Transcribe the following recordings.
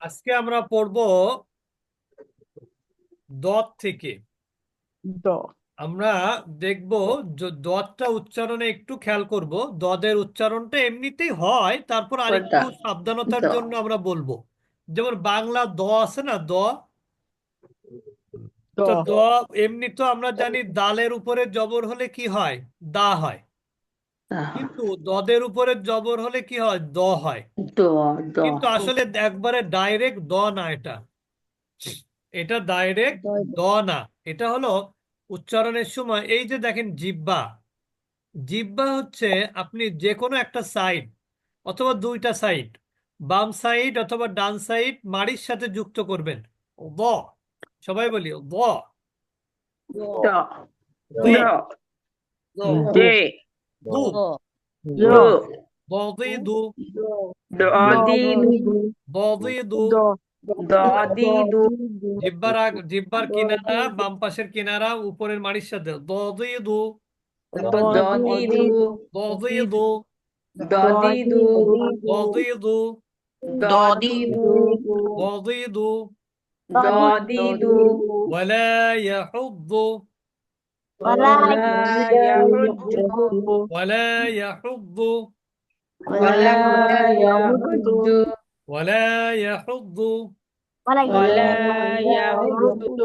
আজকে আমরা পড়ব দত থেকে। দ। আমরা দেখব য- দতটা উচ্চারণে একটু খেয়াল করব। দদের উচ্চারণটা এমনিতেই হয় তারপর আরেকটু? সাবধানতার জন্য আমরা বলব। যেমন বাংলা দ আছে না দ? দ। তো দ এমনি তো আমরা জানি দালের উপরে জবর হলে কি হয়? দা হয়। কিন্তু দদের উপরে জবর হলে কি হয়? দ হয়। দ দ। কিন্তু আসলে একবারে ডাইরেক্ট দ না এটা। এটা ডাইরেক্ট দ না। এটা হলো উচ্চারণের সময়। এই যে দেখেন জিব্বা জিব্বা হচ্ছে আপনি যে কোনো একটা সাইড অথবা দুইটা সাইড বাম সাইড অথবা ডান সাইড মাড়ির সাথে যুক্ত করবেন। দ সবাই বলি দ। দ দুই, দ দে দু দু বদি দু দ দি বদি দু দ দি দু জিহ্বার আগ- জিহ্বার কিনারা বাম পাশের কিনারা উপরের মাড়ির সাথে দদি দু দ দি দু দদি দু দ দি দু দদি দু দ দি দু দদি দু দ দি দু ولا يحض ولا يرد ولا يحض ولا يرد ولا يحض ولا يرد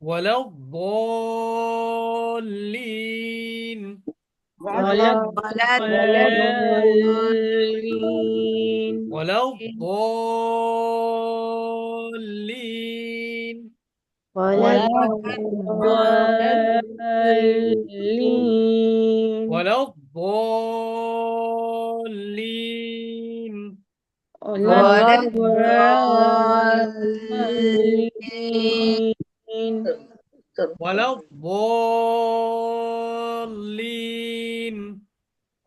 ولا الضالين. ولا الضالين. ولا الضالين ولا الضالين ولا الضالين ولا الضالين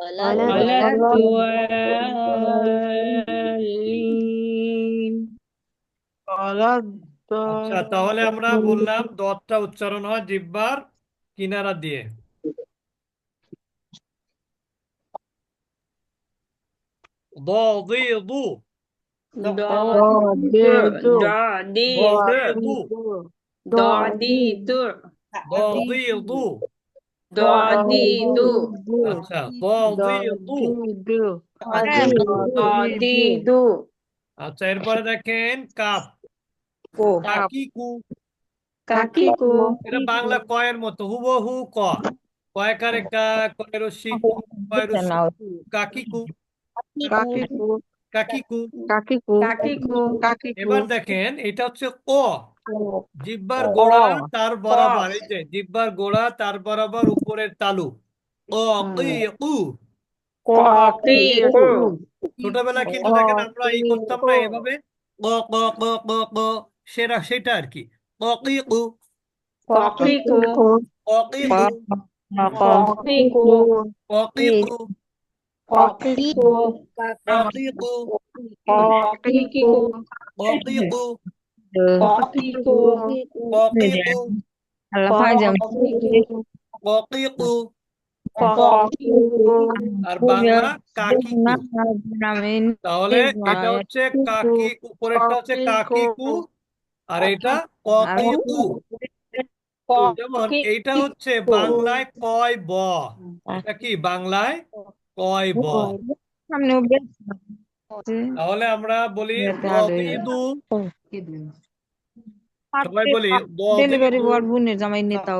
ولا الضالين ولا الضالين তো আচ্ছা তাহলে আমরা বললাম দতটা উচ্চারণ হয় জিহ্বার কিনারা দিয়ে আচ্ছা আচ্ছা এরপরে দেখেন কাপ কু। কাকি কু এটা বাংলা কয়ের মতো হুবহু ক। কয়কারে কা কয় রশ্মি কু কয় রশ্মি কু কাকি কু কাকি কু কাকি কু এবার দেখেন এটা হচ্ছে ক। জিহ্বার গোড়া তার বরাবর এই যে জিহ্বার গোড়া তার বরাবর উপরের তালু। ক কি কু ছোটবেলা কিন্তু দেখেন আমরা এই করতাম না এভাবে ক ক ক ক ক। সেটা সেটা আর কি ক কি উ কাকি কু ক কি উ কাকি কু ক কি উ কাকি কু ক কি উ কাকি কু ক কি উ কাকি কু ক কি উ ক কি উ কাকি কু আর বাংলা কাকি তাহলে এটা হচ্ছে কাকি উপরেরটা হচ্ছে কাকি কু আর এটা ককি কু যেমন এইটা হচ্ছে বাংলায় কয় ব? এটা কি বাংলায় কয় ব? তাহলে আমরা বলি সবাই বলি ডেলিভারি জামাই নেতা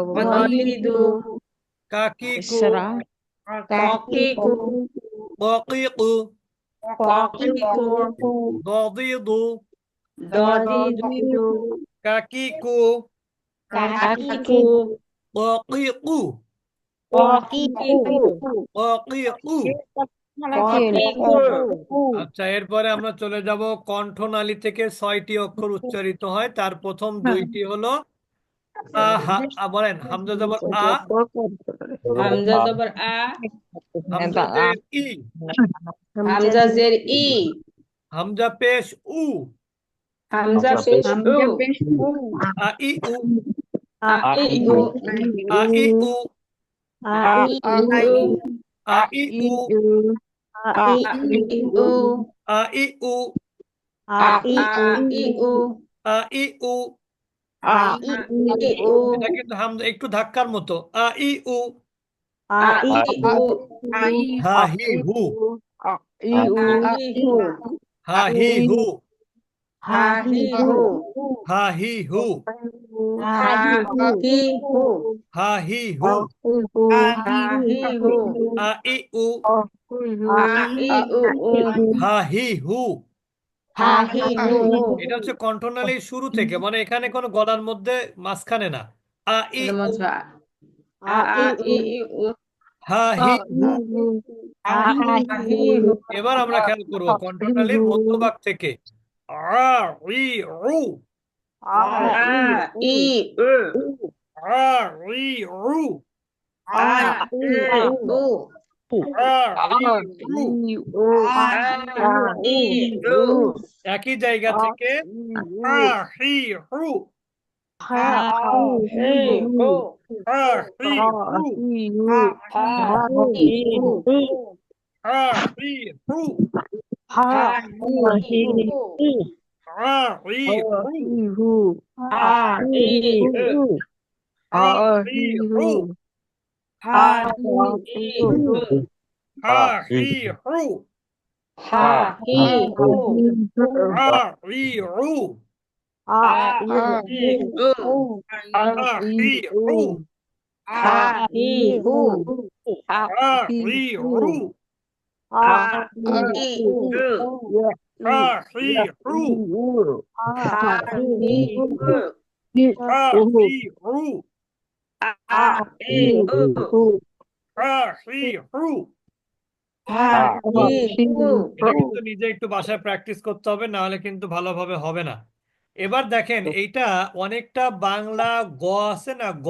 কু Kakiku. Kakiku. Kakiku. Kakiku. আচ্ছা এরপরে আমরা চলে যাব কণ্ঠনালী থেকে ছয়টি অক্ষর উচ্চারিত হয়। তার প্রথম হ্যাঁ। দুইটি হলো বলেন হামজা জবর আ। হামজা জবর আ। হামজা জের ই। হামজা পেশ উ। হামজা পেশ উ আ ই উ আ ই উ আ ই উ আ ই উ আ ই উ আ ই উ আ ই উ আ ই উ আ ই উ আ ই ই উ এটা কিন্তু হামজা একটু ধাক্কার মতো আ ই উ আ ই উ হা হি হু আ ই হু হা হি হু Ha এটা হচ্ছে কণ্ঠনালীর শুরু থেকে মানে এখানে কোনো গলার মধ্যে মাঝখানে না। আ ই এবার আমরা খেয়াল করব কণ্ঠনালীর মধ্যভাগ থেকে। R E R R E R R E R R E R একই জায়গা থেকে ha, নিজে একটু বাসায় প্র্যাকটিস করতে হবে নাহলে কিন্তু ভালোভাবে হবে না এবার দেখেন এইটা অনেকটা বাংলা গ আছে না গ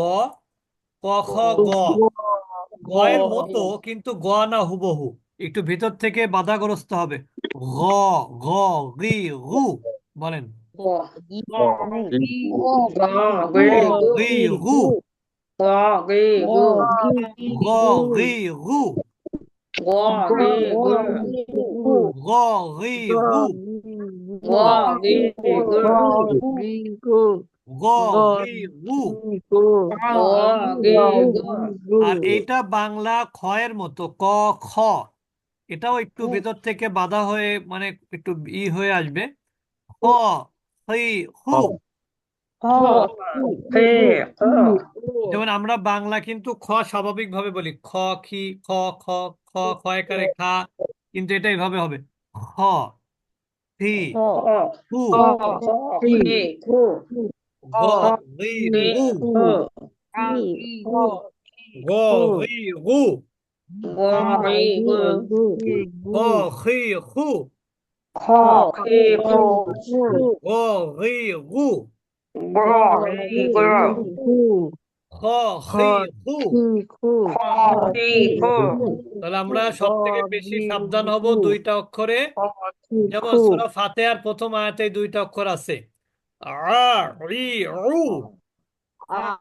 ক খ গ গ এর মতো কিন্তু গ না হুবহু একটু ভেতর থেকে বাধাগ্রস্ত হবে ঘ ঘ গি হু বলেন আর এটা বাংলা খয়ের মতো ক খ এটাও একটু ভেতর থেকে বাধা হয়ে মানে একটু ই হয়ে আসবে। খ হি হু। যেমন আমরা বাংলা কিন্তু খ স্বাভাবিক ভাবে বলি। খ খি খ খ খ খয়কারে খা কিন্তু এটা এইভাবে হবে। খ হি হু গ গু গ রি গু খ তাহলে আমরা সব থেকে বেশি সাবধান হব দুইটা অক্ষরে। যেমন সূরা ফাতিহার প্রথম আয়াতে দুইটা অক্ষর আছে। আ রি উ Ah,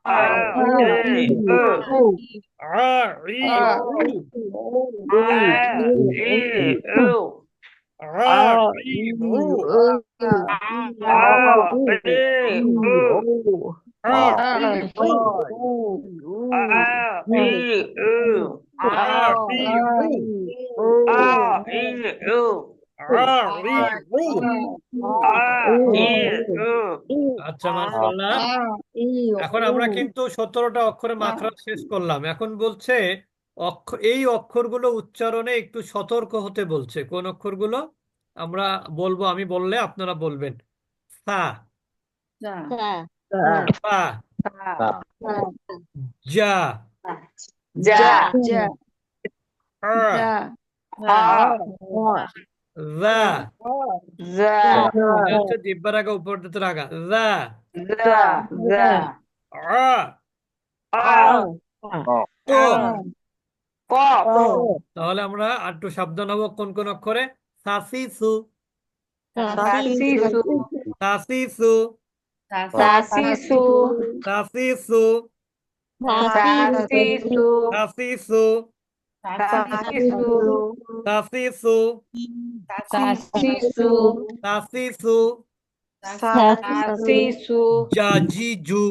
এখন আমরা কিন্তু সতেরোটা অক্ষরে মাত্রা শেষ করলাম। এখন বলছে অক্ষর এই অক্ষরগুলো উচ্চারণে একটু সতর্ক হতে বলছে। কোন অক্ষরগুলো? আমরা বলব আমি বললে আপনারা বলবেন। যা যা যা আগে উপর দিতে রাখা তাহলে আমরা আর একটু শব্দ নব কোন কোন অক্ষরে সাসি সু সাসি সু সাসি সু সাসি সু সাসি সু সাসি সু সাসি সু জাজিজু জিভ Jajiju.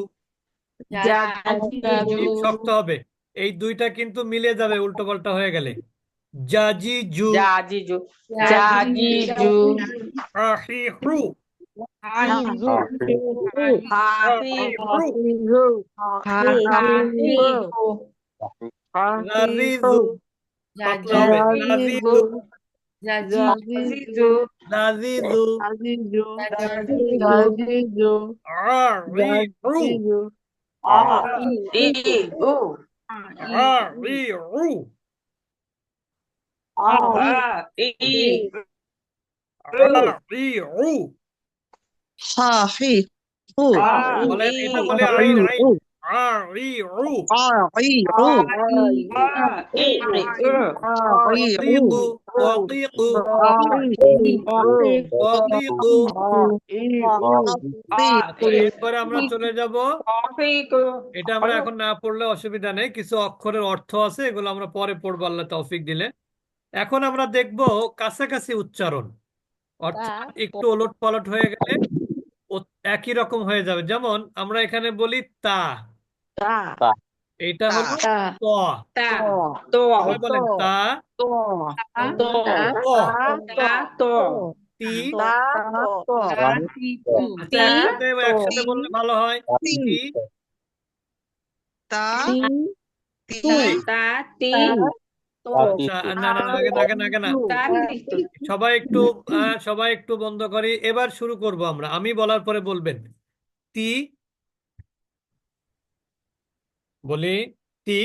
শক্ত হবে। এই দুইটা কিন্তু মিলে যাবে উল্টো পাল্টা হয়ে গেলে। জাজিজু Jajiju. Jajiju. আহিহু Hahihu. Hahihu. লাজিজু Nazizu. Nazizu. Nazizu. Nazizu. Nazizu. Ariru. Ariru. Ariru. Ariru. Hafi. Boleh, boleh, boleh. এরপরে আমরা চলে যাব এটা আমরা এখন না পড়লে অসুবিধা নেই কিছু অক্ষরের অর্থ আছে এগুলো আমরা পরে পড়ব আল্লাহ তৌফিক দিলে। এখন আমরা দেখব কাছাকাছি উচ্চারণ। অর্থাৎ একটু ওলট পালট হয়ে গেলে একই রকম হয়ে যাবে। যেমন আমরা এখানে বলি তা। এইটা হলো ত। সবাই বলেন তা। ত। তি। আচ্ছা একসাথে একসাথে বললে ভালো হয়। তি। আচ্ছা না না না আগে না আগে না। সবাই একটু আহ, সবাই একটু বন্ধ করি। এবার শুরু করব আমরা। আমি বলার পরে বলবেন। তি। বলি তি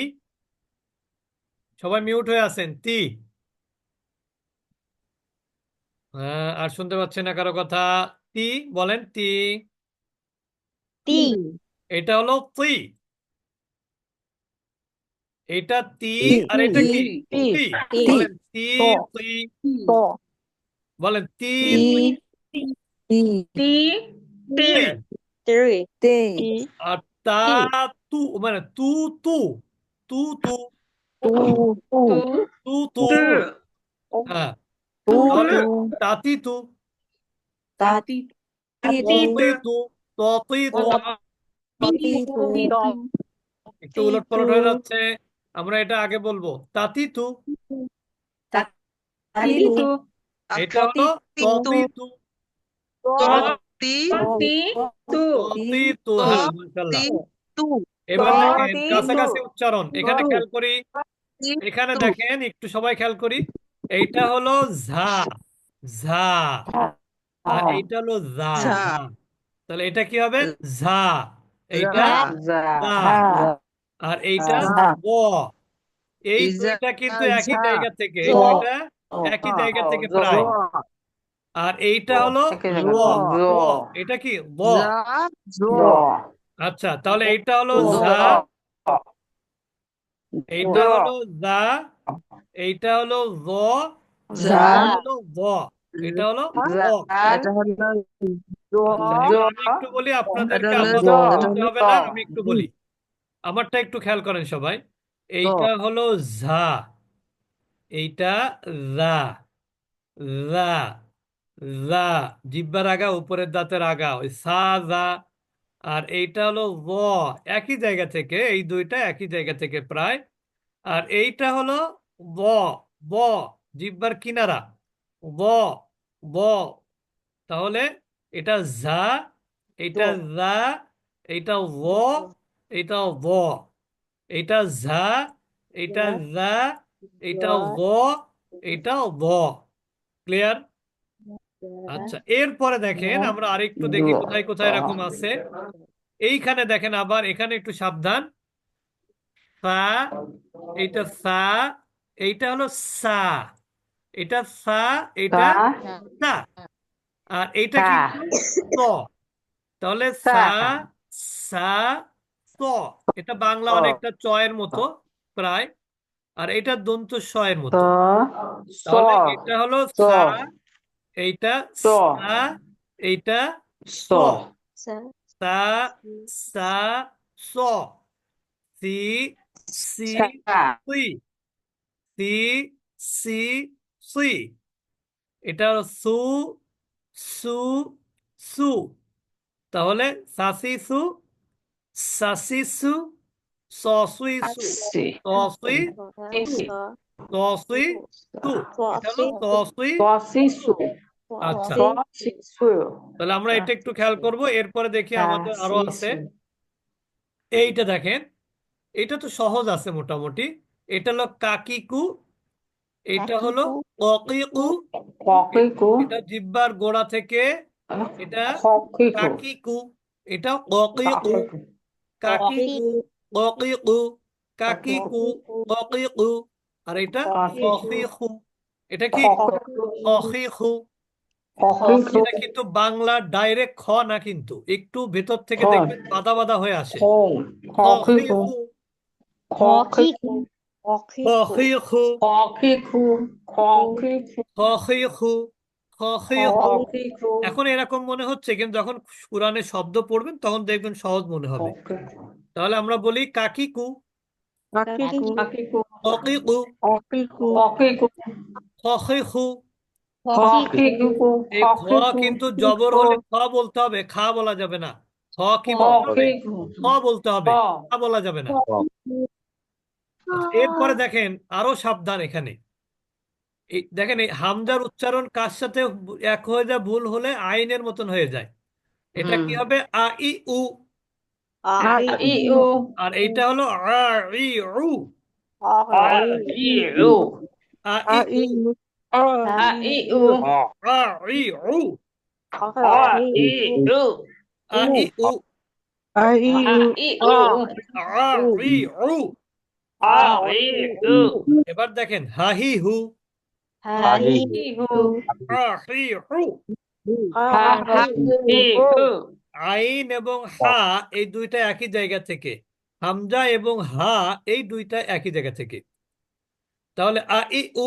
সবাই মিউট হয়ে আছেন তি হ্যাঁ আর শুনতে পাচ্ছি না কারও কথা তি বলেন তি এটা হলো তুই এটা তি আর এটা কি তি বলেন তি তুই বলেন তি তুই আর তা তু মানে তু তু তু তু তু তু হ্যাঁ তাতি তু ততি তু ততি তু একটু উলট পালট হয়ে যাচ্ছে আমরা এটা আগে বলব তাতি তু এটা হলো ততি তু ততি তু হ্যাঁ মাশাআল্লাহ এবার দেখেন কাছাকাছি উচ্চারণ। এখানে খেয়াল করি। এখানে দেখেন একটু সবাই খেয়াল করি। এইটা হলো ঝা। ঝা। আর এইটা হলো ঝা। তাহলে এটা কি হবে? ঝা। এইটা আর এইটা। ব। এই দুইটা কিন্তু একই জায়গা থেকে। এই দুইটা একই জায়গা থেকে প্রায়। আর এইটা হলো। ল। এটা কি? জ। আচ্ছা তাহলে এইটা হলো জ। এইটা হলো জা এইটা হলো জ ঝা। এটা হলো জ এটা হলো জ আমি একটু বলি আপনাদেরকে এটা হলো আপাতত হবে না আমি একটু বলি। আমারটা একটু খেয়াল করেন সবাই। এইটা হলো ঝা এইটা রা রা রা জিহ্বার আগা উপরের দাঁতের আগা ওই সা জা আর এইটা হলো ব একই জায়গা থেকে এই দুইটা একই জায়গা থেকে প্রায়। আর এইটা হলো ব ব জিহ্বার কিনারা। ব ব তাহলে এটা ঝা এটা জা এইটা ব এইটা ব এইটা ঝা এইটা জা এইটা ব এইটা ব ক্লিয়ার? আচ্ছা এরপরে দেখেন আমরা আরেকটু দেখি কোথায় কোথায় এরকম আছে। এইখানে দেখেন আবার এখানে একটু সাবধান। সা এইটা সা এইটা হলো সা। এটা সা এটা সা। আর এইটা সা। কিন্তু তাহলে সা। সা সা এটা বাংলা অনেকটা চয়ের মতো প্রায়। আর এটা দন্ত শয়ের ত। মতো তাহলে এটা হলো সা। এইটা। সা। এইটা স। স। সা। সা স সি। সি সা। সি। সি সি এটা হলো সু সু সু। তাহলে সাসিসু সাসিসু সসুইসু সি তসুই সি তসুই সু এটা হলো তসুই সসিসু আচ্ছা। সসিসু তাহলে আমরা এটা একটু খেয়াল করব এরপরে দেখি আমাদের আরও আছে। এইটা দেখেন এটা তো সহজ আছে মোটামুটি। এটা হলো কাকিকু এটা হলো ককিকু। ককিকু। এটা জিহ্বার গোড়া থেকে এটা ককিকু। এটা ককিকু। কাকিকু। ককিকু কাকিকু ককিকু আর এটা ককিকু। এটা কি? ককিকু। এটা কিন্তু বাংলা ডাইরেক্ট খ না কিন্তু একটু ভেতর থেকে খ। দেখবেন বাদা বাদা হয়ে আসে 空，空可以空，空可以空，খ এরকম মনে হচ্ছে কিন্তু যখন কোরআনে শব্দ পড়বেন তখন দেখবেন সহজ মনে হবে তাহলে আমরা বলি কাকিকু 空可以空，空可以空，খকিকু 空可以空，খখিখু এই খ কিন্তু জবর হলে খ বলতে হবে খা বলা যাবে না। খ কি বলতে হবে? খ বলতে হবে খা। বলা যাবে না। এরপরে দেখেন আরও সাবধান এখানে। দেখেন এই হামজার উচ্চারণ কার সাথে এক হয়ে যায় ভুল হলে আইনের মতন হয়ে যায়। এটা কি হবে? আ ই উ। আ ই উ। আর এইটা হলো আ ই উ। আ ই উ। আ ই উ। أي أو এবার দেখেন হাহি হু আইন এবং হা এই দুইটা একই জায়গা থেকে। হামজা এবং হা এই দুইটা একই জায়গা থেকে। তাহলে আ ই উ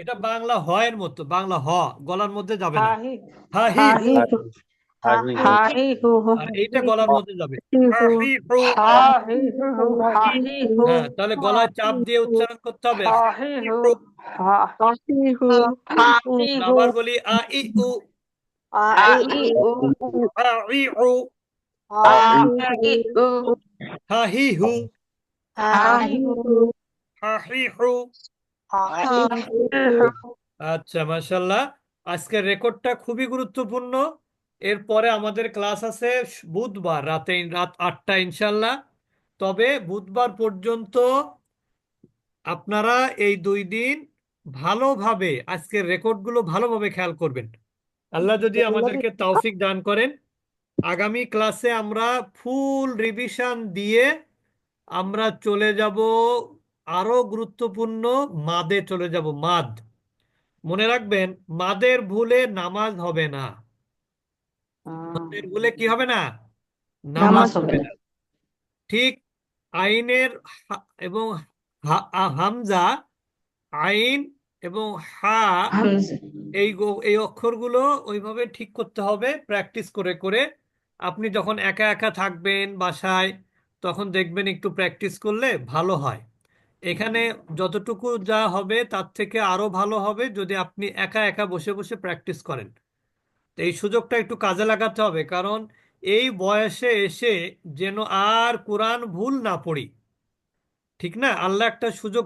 এটা বাংলা হয়ের মতো বাংলা হ গলার মধ্যে যাবে না। হাহিহু এইটা গলার মধ্যে যাবে তাহলে গলায় চাপ দিয়ে উচ্চারণ করতে হবে আবার বলি আচ্ছা মাসাল্লাহ আজকের রেকর্ডটা খুবই গুরুত্বপূর্ণ এরপরে আমাদের ক্লাস আছে বুধবার রাতে রাত আটটা ইনশাল্লাহ। তবে বুধবার পর্যন্ত আপনারা এই দুই দিন ভালোভাবে আজকের রেকর্ডগুলো ভালোভাবে খেয়াল করবেন। আল্লাহ যদি আমাদেরকে তৌফিক দান করেন আগামী ক্লাসে আমরা ফুল রিভিশন দিয়ে আমরা চলে যাব আরও গুরুত্বপূর্ণ মাদে চলে যাব মাদ। মনে রাখবেন মাদের ভুলে নামাজ হবে না। মাদের ভুলে কি হবে না? নামাজ হবে না। ঠিক আইনের এবং হামজা আইন এবং হা এই এই অক্ষরগুলো ওইভাবে ঠিক করতে হবে প্র্যাকটিস করে করে। আপনি যখন একা একা থাকবেন বাসায় তখন দেখবেন একটু প্র্যাকটিস করলে ভালো হয়। এখানে যতটুকু যা হবে তার থেকে আরও ভালো হবে যদি আপনি একা একা বসে বসে প্র্যাকটিস করেন। তো এই সুযোগটা একটু কাজে লাগাতে হবে, কারণ এই বয়সে এসে যেন আর কোরআন ভুল না পড়ি। ঠিক না? আল্লাহ একটা সুযোগ